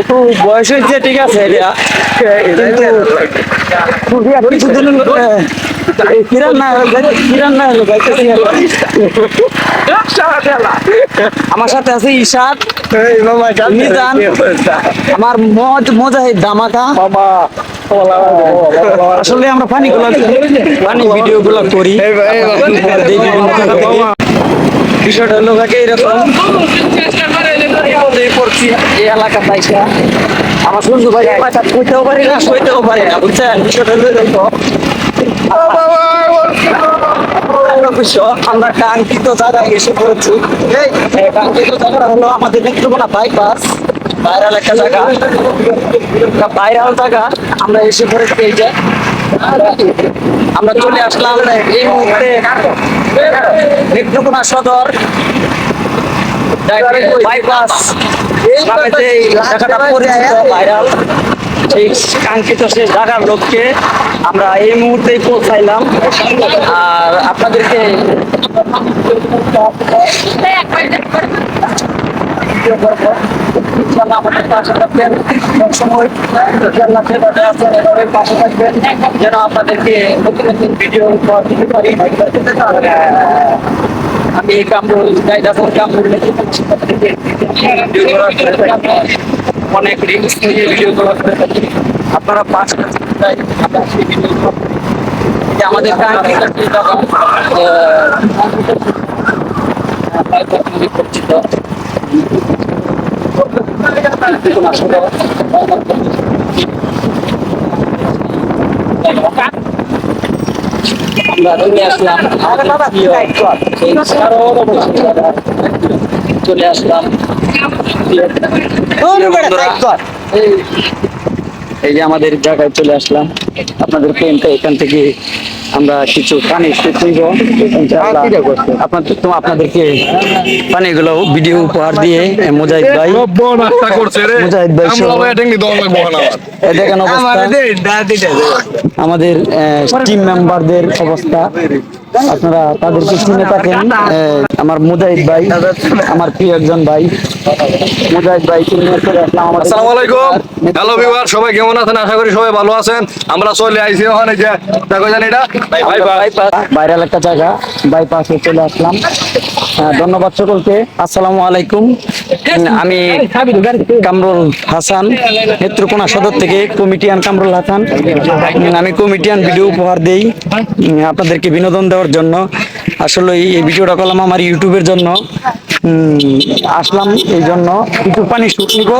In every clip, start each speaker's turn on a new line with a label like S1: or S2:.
S1: একটু বয়স হয়েছে ঠিক আছে এটা। কিছুদিন কিরান না কিরান না আমার সাথে আছে মিজান আমার মজ মজাহিদ দামাকা। আসলে আমরা পানি গুলো পানি ভিডিও গুলো করি। বিষয়টা ভাগে এরকম। এই এলাকা পাইসা আমার শুনছো ভাই পাইসা কইতেও পারি না, সইতেও পারি না, বুঝছেন? আমরা আমাদের বাইপাস আমরা এসে পড়েছি এই যে। আমরা চলে আসলাম এই মুহূর্তে নেত্রকোনা সদর। বাইপাস জায়গাটা পরিচিত ভাইরাল সেই কাঙ্ক্ষিত সেই জায়গার লোককে আমরা এই মুহূর্তেই পৌঁছাইলাম। আর আপনাদেরকে যেন আপনাদেরকে ভিডিও দিতে পারি। আমি কামরুল ভিডিও করার চেষ্টা করি। অনেক রিক্স নিয়ে ভিডিও চেষ্টা করি। আপনারা পাঁচ আমাদের আমরা চলে আসলাম চলে। আসলাম। এই- এই যে আমাদের জায়গায় চলে আসলাম। আপনাদের প্রেমটা এখান থেকে আমরা কিছু পানি নিব। আপনাদের তো আপনাদেরকে পানিগুলো ভিডিও উপহার দিয়ে মুজাহিদ ভাই
S2: নাস্তা করছে রে।
S1: মুজাহিদ ভাই দেখেন অবস্থা। আমাদের টিম মেম্বারদের অবস্থা। আপনারা তাদেরকে চিনে থাকেন আমার মুজাহিদ ভাই আমার প্রিয় একজন ভাই মুজাহিদ ভাই
S2: আসসালামু আলাইকুম। হ্যালো ভিউয়ার সবাই কেমন আছেন? আশা করি সবাই ভালো আছেন। আমরা চলে আইছি ওখানে যে দেখো জানি এটা
S1: ভাইরাল একটা জায়গা বাইপাসে চলে আসলাম। ধন্যবাদ সকলকে। আসসালামু আলাইকুম। আমি কামরুল হাসান নেত্রকোনা সদর থেকে কমিটিয়ান কামরুল হাসান। আমি কমিটিয়ান ভিডিও উপহার দেই। আপনাদেরকে বিনোদন দেওয়ার জন্য। আসলে এই ভিডিওটা করলাম আমার ইউটিউবের জন্য। আসলাম এই জন্য। কিছু পানি শুট নিব।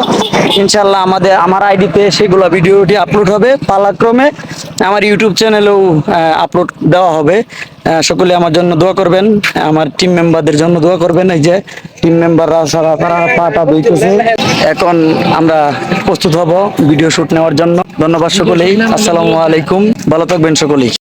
S1: ইনশাল্লাহ আমাদের আমার আইডিতে সেগুলো ভিডিওটি আপলোড হবে। পালাক্রমে আমার ইউটিউব চ্যানেলেও আপলোড দেওয়া হবে। সকলে আমার জন্য দোয়া করবেন। আমার টিম মেম্বারদের জন্য দোয়া করবেন। এই যে টিম মেম্বাররা সারা তারা পাটা বইতেছে এখন আমরা প্রস্তুত হব ভিডিও শুট নেওয়ার জন্য। ধন্যবাদ সকলেই। আসসালামু আলাইকুম। ভালো থাকবেন সকলেই।